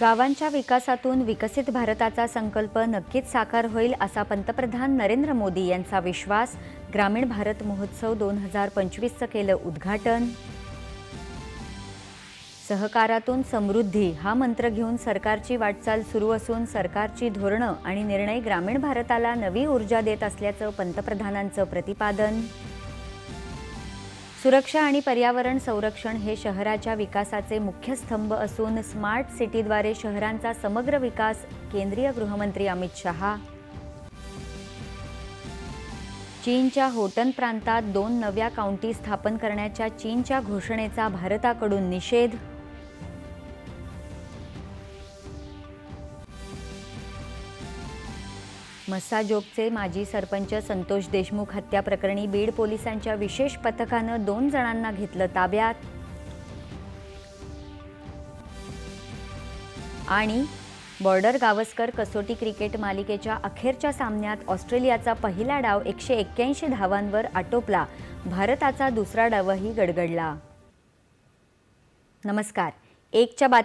गावांच्या विकासातून विकसित भारताचा संकल्प नक्कीच साकार होईल असा पंतप्रधान नरेंद्र मोदी यांचा विश्वास ग्रामीण भारत महोत्सव दोन हजार पंचवीसचं केलं उद्घाटन. सहकारातून समृद्धी हा मंत्र घेऊन सरकारची वाटचाल सुरू असून सरकारची धोरणं आणि निर्णय ग्रामीण भारताला नवी ऊर्जा देत असल्याचं पंतप्रधानांचं प्रतिपादन. सुरक्षा आणि पर्यावरण संरक्षण हे शहराच्या विकासाचे मुख्य स्तंभ असून स्मार्ट सिटीद्वारे शहरांचा समग्र विकास केंद्रीय गृहमंत्री अमित शहा. चीनच्या होटन प्रांतात दोन नव्या काउंटी स्थापन करण्याच्या चीनच्या घोषणेचा भारताकडून निषेध मस्साजोगचे माजी सरपंच संतोष देशमुख हत्या प्रकरणी बीड पोलिसांच्या विशेष पथकानं दोन जणांना घेतलं ताब्यात. आणि बॉर्डर गावस्कर कसोटी क्रिकेट मालिकेच्या अखेरच्या सामन्यात ऑस्ट्रेलियाचा पहिला डाव एकशे एक्क्याऐंशी धावांवर आटोपला. भारताचा दुसरा डावही गडगडला. नमस्कार. एकच्या बात